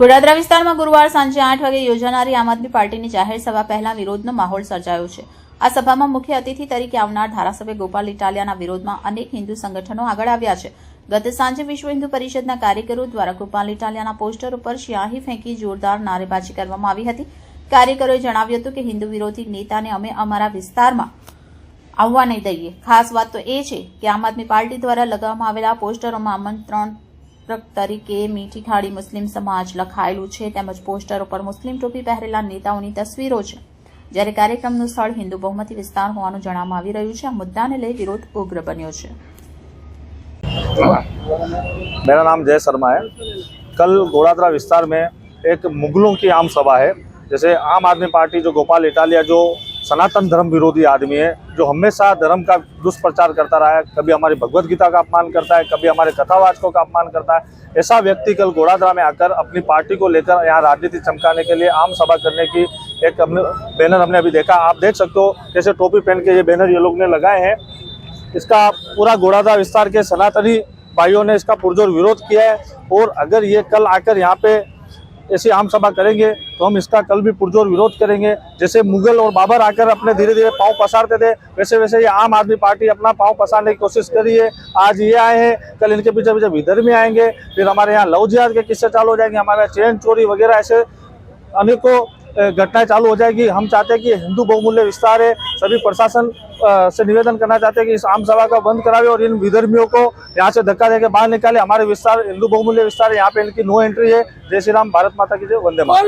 ગોડાદરા વિસ્તારમાં ગુરુવાર સાંજે આઠ વાગે યોજાનારી આમ આદમી પાર્ટીની જાહેર સભા પહેલા વિરોધનો માહોલ સર્જાયો છે. આ સભામાં મુખ્ય અતિથિ તરીકે આવનાર ધારાસભ્ય ગોપાલ ઇટાલિયાના વિરોધમાં અનેક હિન્દુ સંગઠનો આગળ આવ્યા છે. ગત સાંજે વિશ્વ હિન્દુ પરિષદના કાર્યકરો દ્વારા ગોપાલ ઇટાલિયાના પોસ્ટર ઉપર સ્યાહી ફેંકી જોરદાર નારેબાજી કરવામાં આવી હતી. કાર્યકરોએ જણાવ્યું હતું કે હિન્દુ વિરોધી નેતાને અમે અમારા વિસ્તારમાં આવવા નહીં દઈએ. ખાસ વાત તો એ છે કે આમ આદમી પાર્ટી દ્વારા લગાવવામાં આવેલા પોસ્ટરોમાં આમંત્રણક તરીકે મીઠી ખાડી મુસ્લિમ સમાજ લખાયેલું છે તેમજ પોસ્ટર ઉપર મુસ્લિમ ટોપી પહેરેલા નેતાઓની તસવીરો છે જ્યારે કાર્યક્રમનું સ્થળ હિન્દુ બહુમતી વિસ્તાર હોવાનું જણાવવામાં આવી રહ્યું છે આ મુદ્દાને લઈ વિરોધ ઉગ્ર બન્યો છે मेरा नाम जय शर्मा है कल घोड़ादरा विस्तार में एक मुगलों की आम सभा है जैसे आम आदमी पार्टी जो गोपाल इटालिया जो सनातन धर्म विरोधी आदमी है, जो हमेशा धर्म का दुष्प्रचार करता रहा है, कभी हमारी भगवत गीता का अपमान करता है, कभी हमारे कथावाचकों का अपमान करता है, ऐसा व्यक्ति कल घोड़ादरा में आकर अपनी पार्टी को लेकर यहाँ राजनीति चमकाने के लिए आम सभा करने की एक बैनर हमने अभी देखा। आप देख सकते हो कैसे टोपी पहन के ये बैनर ये लोग ने लगाए हैं। इसका पूरा घोड़ादरा विस्तार के सनातनी भाइयों ने इसका पुरजोर विरोध किया है। और अगर ये कल आकर यहाँ पे ऐसी आम सभा करेंगे तो हम इसका कल भी पुरजोर विरोध करेंगे जैसे मुगल और बाबर आकर अपने धीरे धीरे पाँव पसारते थे वैसे वैसे ये आम आदमी पार्टी अपना पाँव पसारने की कोशिश करी है आज ये आए हैं कल इनके पीछे पीछे इधर में आएंगे फिर हमारे यहाँ लव जिहाद के किस्से चालू हो जाएंगे हमारे यहाँ चेन चोरी वगैरह ऐसे अनेकों अ, घटनाएं चालू हो जाएगी हम चाहते हैं कि हिंदू बहुमूल्य विस्तार है सभी प्रशासन अ, से निवेदन करना चाहते हैं कि इस आम सभा का बंद करावे और इन विधर्मियों को यहाँ से धक्का देके बाहर निकाले हमारे विस्तार हिंदू बहुमूल्य विस्तार है यहाँ पे इनकी नो एंट्री है जय श्री राम भारत माता की जय वंदे मातरम।